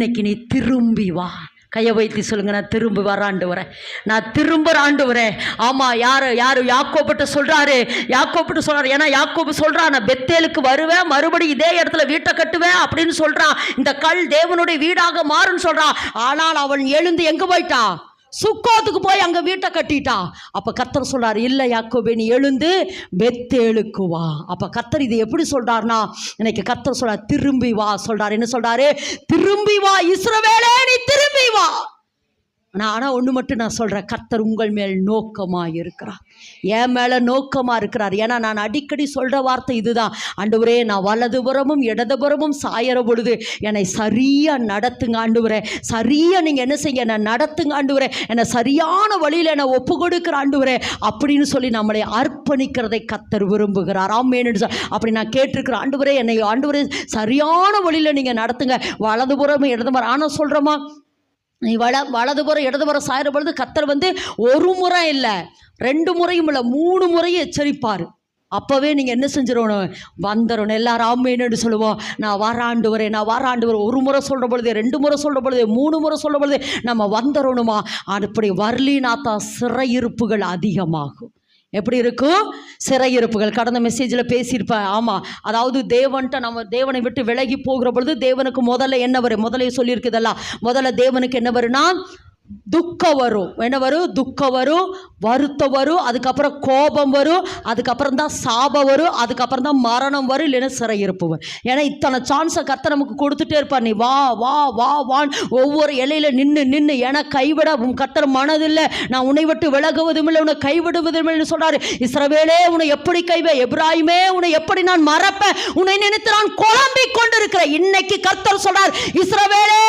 இன்னைக்கு நீ திரும்பி வா. கையை வைத்து சொல்லுங்க நான் திரும்பி வர ஆண்டு வரேன். நான் திரும்ப ஆண்டு வரேன். ஆமாம் யார் யார்? யாக்கோபிட்ட சொல்கிறாரு யாக்கோபிட்ட சொல்கிறாரு ஏன்னா யாக்கோப்பு சொல்கிறான் நான் பெத்தேலுக்கு வருவேன் மறுபடியும் இதே இடத்துல வீட்டை கட்டுவேன் அப்படின்னு சொல்கிறான் இந்த கல் தேவனுடைய வீடாக மாறுன்னு சொல்கிறான் ஆனால் அவன் எழுந்து எங்கே போயிட்டான் சுக்கோத்துக்கு போய் அங்கே வீட்டை கட்டிட்டா. அப்போ கத்தர் சொல்கிறார் இல்லை யாக்கோபே நீ எழுந்து பெத்தேலுக்கு வா. அப்போ கத்தர் இது எப்படி சொல்றாருன்னா இன்னைக்கு கத்தர் சொல்கிறார் திரும்பி வா சொல்றாரு. என்ன சொல்றாரு? திரும்பி வா இஸ்ரவே நான் ஆனால் ஒன்று மட்டும் நான் சொல்கிறேன் கர்த்தர் உங்கள் மேல் நோக்கமாக இருக்கிறார் என் மேலே நோக்கமாக இருக்கிறார் ஏன்னா நான் அடிக்கடி சொல்கிற வார்த்தை இதுதான். ஆண்டவரே நான் வலதுபுறமும் இடதுபுறமும் சாயற பொழுது என்னை சரியாக நடத்துங்க ஆண்டுவரே. சரியாக நீங்கள் என்ன செய்ய என்னை நடத்துங்க ஆண்டுவரே. என்னை சரியான வழியில் என்னை ஒப்பு கொடுக்குற ஆண்டவரே அப்படின்னு சொல்லி நம்மளை அர்ப்பணிக்கிறதை கத்தர் விரும்புகிறார். ஆமேனு அப்படி நான் கேட்டிருக்கிற ஆண்டுவரே என்னை ஆண்டுவரே சரியான வழியில் நீங்கள் நடத்துங்க. வலதுபுறமும் இடதுபுறம் ஆனால் சொல்கிறோமா நீ வல வலதுபுறம் இடதுபுறம் சாயிற பொழுது கத்தர் வந்து ஒரு முறை இல்லை ரெண்டு முறையும் இல்லை மூணு முறையும் எச்சரிப்பார். அப்போவே நீங்கள் என்ன செஞ்சிடணும் வந்துடணும் எல்லாரும் ஆமேன்னு சொல்லுவோம். நான் வராண்டு வரேன் நான் வாராண்டு வரேன். ஒரு முறை சொல்கிற பொழுது ரெண்டு முறை சொல்கிற பொழுது மூணு முறை சொல்கிற பொழுது நம்ம வந்துடணுமா அப்படி வரலினா தான் சிறையிருப்புகள் அதிகமாகும். எப்படி இருக்கும்? சிறையிருப்புகள். கடந்த மெசேஜில் பேசியிருப்பேன் ஆமாம் அதாவது தேவன்ட்ட நம்ம தேவனை விட்டு விலகி போகிற பொழுது தேவனுக்கு முதல்ல என்ன வரும்? முதலே சொல்லியிருக்குதெல்லாம் முதல்ல தேவனுக்கு என்ன வரும்னா துக்கம் வரும். என்ன வரும்? துக்கம் வரும் வருத்தம் வரும் அதுக்கப்புறம் கோபம் வரும் அதுக்கப்புறம் தான் சாபம் வரும் அதுக்கப்புறம் தான் மரணம் வரும் இல்லைன்னா சிறையிருப்பு வரும். ஏன்னா இத்தனை சான்ஸை கத்த நமக்கு கொடுத்துட்டே இருப்பார். நீ வா வா வா வான் ஒவ்வொரு இலையில நின்று நின்று ஏன்னா கைவிட உன் கத்தர் மனதில்லை. நான் உன்னை விட்டு விலகுவதும் இல்லை உன்னை கைவிடுவதும் இல்லைன்னு சொல்றாரு. இஸ்ரவேலே உன்னை எப்படி கைவே? எப்ராஹிமே உன்னை எப்படி நான் மறப்பேன்? உன்னை நினைத்து நான் குழம்பிக் கொண்டிருக்கிறேன். இன்னைக்கு கர்த்தர் சொல்றார் இஸ்ரவேலே